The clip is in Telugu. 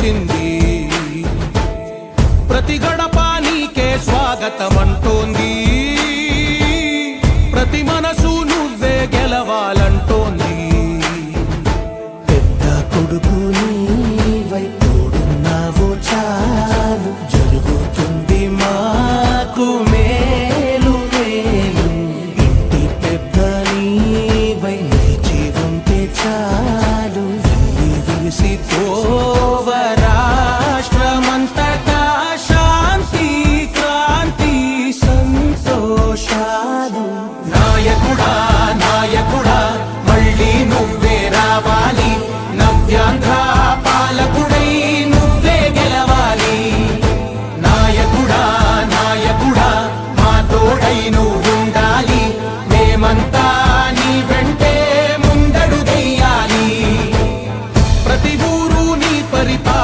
నిన్నే ప్రతి గడప నీకే స్వాగతం ప్రతి మనసు నువ్వే గెలవాలంటోంది. పెద్ద కొడుకు నీవై తోడున్నావు చాలు. జరుగుతుంది మాకు మేలు మేలు. ఇంటి పెద్ద నీవై నిలిచి ఉంటే చాలు.